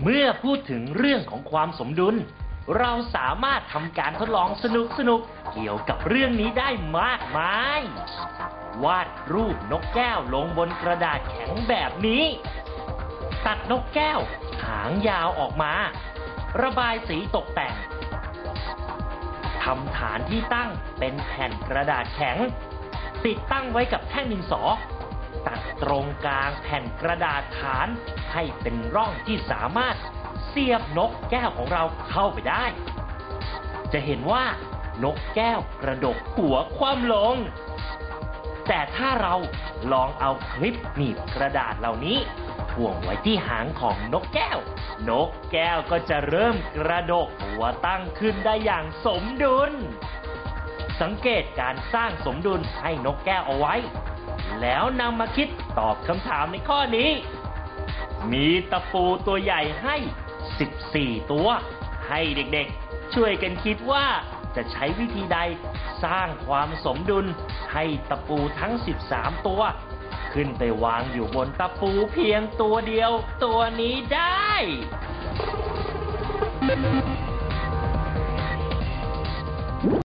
เมื่อพูดถึงเรื่องของความสมดุล เราสามารถทำการทดลองสนุกๆเกี่ยวกับเรื่องนี้ได้มากมาย วาดรูปนกแก้วลงบนกระดาษแข็งแบบนี้ ตัดนกแก้ว หางยาวออกมา ระบายสีตกแต่งทำฐานที่ตั้งเป็นแผ่นกระดาษแข็ง ติดตั้งไว้กับแท่งดินสอ ตัดตรงกลางแผ่นกระดาษฐาน ให้เป็นร่องที่สามารถเสียบนกแก้วของเราเข้าไปได้ จะเห็นว่านกแก้วกระดกหัวคว่ำลง แต่ถ้าเราลองเอาคลิปหนีบกระดาษเหล่านี้ถ่วงไว้ที่หางของนกแก้ว นกแก้วก็จะเริ่มกระดกหัวตั้งขึ้นได้อย่างสมดุล สังเกตการสร้างสมดุลให้นกแก้วเอาไว้ แล้วนำมาคิดตอบคำถามในข้อนี้ มีตะปูตัวใหญ่ให้ 14 ตัว ให้เด็กๆ ช่วยกันคิดว่าจะใช้วิธีใดสร้างความสมดุลให้ตะปูทั้ง 13 ตัว ขึ้นไปวางอยู่บนตะปูเพียงตัวเดียวตัวนี้ได้